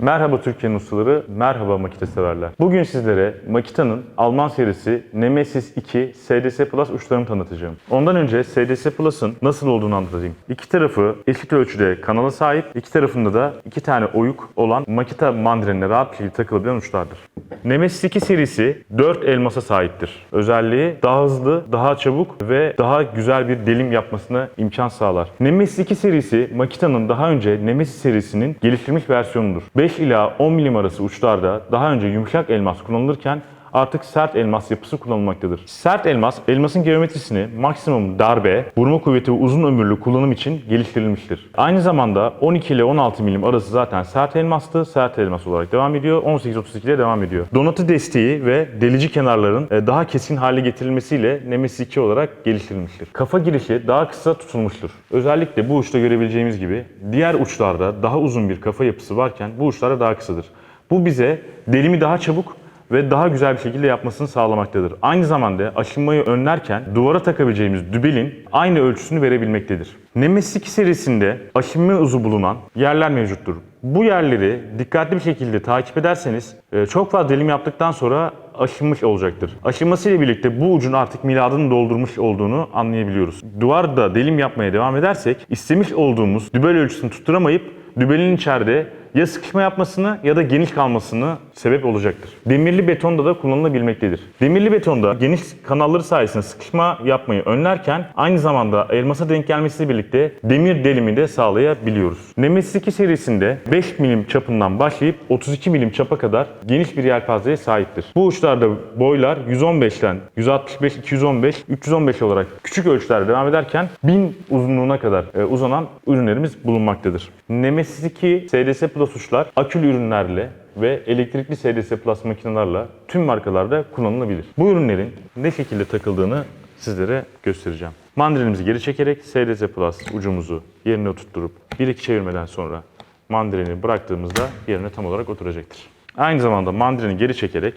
Merhaba Türkiye'nin ustaları, merhaba Makita severler. Bugün sizlere Makita'nın Alman serisi Nemesis 2 SDS Plus uçlarını tanıtacağım. Ondan önce SDS Plus'ın nasıl olduğunu anlatayım. İki tarafı eşit ölçüde kanala sahip, iki tarafında da iki tane oyuk olan Makita mandrenine rahat bir şekilde takılabilen uçlardır. Nemesis 2 serisi 4 elmasa sahiptir. Özelliği daha hızlı, daha çabuk ve daha güzel bir delim yapmasına imkan sağlar. Nemesis 2 serisi Makita'nın daha önce Nemesis serisinin geliştirilmiş versiyonudur. 5 ila 10 milim arası uçlarda daha önce yumuşak elmas kullanılırken artık sert elmas yapısı kullanılmaktadır. Sert elmas, elmasın geometrisini maksimum darbe, vurma kuvveti ve uzun ömürlü kullanım için geliştirilmiştir. Aynı zamanda 12 ile 16 milim arası zaten sert elmastı, sert elmas olarak devam ediyor. 18-32 ile devam ediyor. Donatı desteği ve delici kenarların e, daha keskin hale getirilmesiyle Nemesis 2 olarak geliştirilmiştir. Kafa girişi daha kısa tutulmuştur. Özellikle bu uçta görebileceğimiz gibi diğer uçlarda daha uzun bir kafa yapısı varken bu uçlarda daha kısadır. Bu bize delimi daha çabuk ve daha güzel bir şekilde yapmasını sağlamaktadır. Aynı zamanda aşınmayı önlerken duvara takabileceğimiz dübelin aynı ölçüsünü verebilmektedir. Nemesis 2 serisinde aşınma uzu bulunan yerler mevcuttur. Bu yerleri dikkatli bir şekilde takip ederseniz e, çok fazla delim yaptıktan sonra aşınmış olacaktır. Aşınmasıyla birlikte bu ucun artık miladını doldurmuş olduğunu anlayabiliyoruz. Duvarda delim yapmaya devam edersek istemiş olduğumuz dübel ölçüsünü tutturamayıp dübelin içeride ya sıkışma yapmasını ya da geniş kalmasını sebep olacaktır. Demirli betonda da kullanılabilmektedir. Demirli betonda geniş kanalları sayesinde sıkışma yapmayı önlerken aynı zamanda elmasa denk gelmesiyle birlikte demir delimi de sağlayabiliyoruz. Nemesis 2 serisinde 5 milim çapından başlayıp 32 milim çapa kadar geniş bir yelpazeye sahiptir. Bu uçlarda boylar 115'ten 165, 215, 315 olarak küçük ölçülerde devam ederken 1000 uzunluğuna kadar e, uzanan ürünlerimiz bulunmaktadır. Nemesis 2 SDS Plus uçlar akülü ürünlerle ve elektrikli SDS Plus makinelerle tüm markalarda kullanılabilir. Bu ürünlerin ne şekilde takıldığını sizlere göstereceğim. Mandalimizi geri çekerek SDS Plus ucumuzu yerine oturtturup bir iki çevirmeden sonra mandalini bıraktığımızda yerine tam olarak oturacaktır. Aynı zamanda mandalini geri çekerek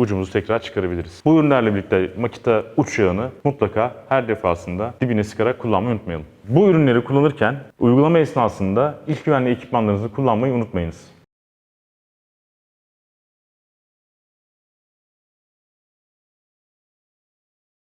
ucumuzu tekrar çıkarabiliriz. Bu ürünlerle birlikte Makita uç yağını mutlaka her defasında dibine sıkarak kullanmayı unutmayalım. Bu ürünleri kullanırken uygulama esnasında iş güvenliği ekipmanlarınızı kullanmayı unutmayınız.